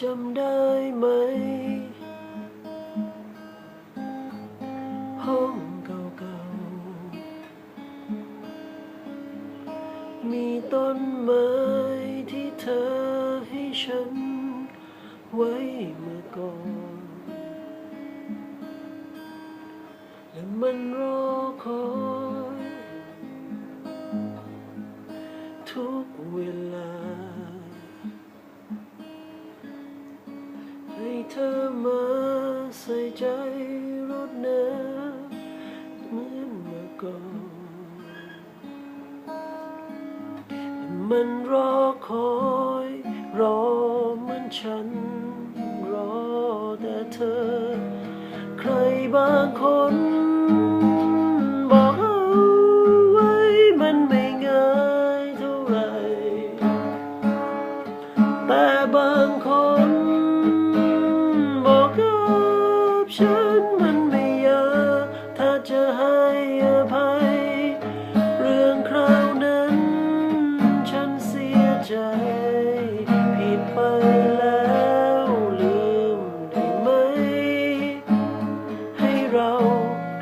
จำได้ไหม ห้องเก่าๆ มีต้นไม้ที่เธอให้ฉัน ไว้เมื่อก่อน และมันรอคอย ทุกเวลา เธอมาใส่ใจรดน้ำเหมือนเมื่อก่อนมันรอคอยรอเหมือนฉัน รอแต่เธอ ใครบางคนบอกเอาไว้มันไม่ง่ายเท่าไรแต่บางคน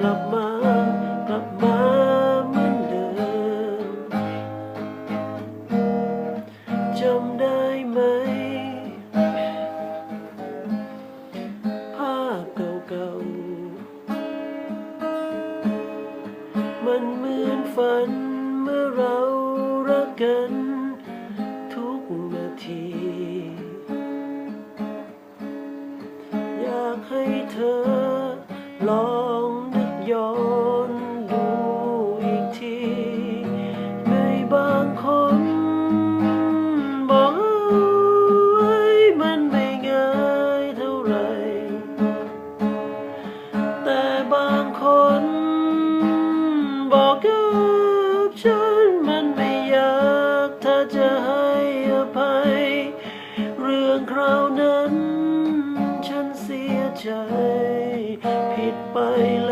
กลับมากลับมาเหมือนเดิมจำได้ไหม ภาพเก่าๆ มันเหมือนฝันเมื่อเรารักกันทุกนาที อยากให้เธอลอง ย้อนดูอีกที ในบางคนบอกเอาไว้มันไม่ง่ายเท่าไร แต่บางคนบอกกับฉันมันไม่ยากถ้าจะให้อภัย เรื่องคราวนั้นฉันเสียใจ ผิดไปแล้ว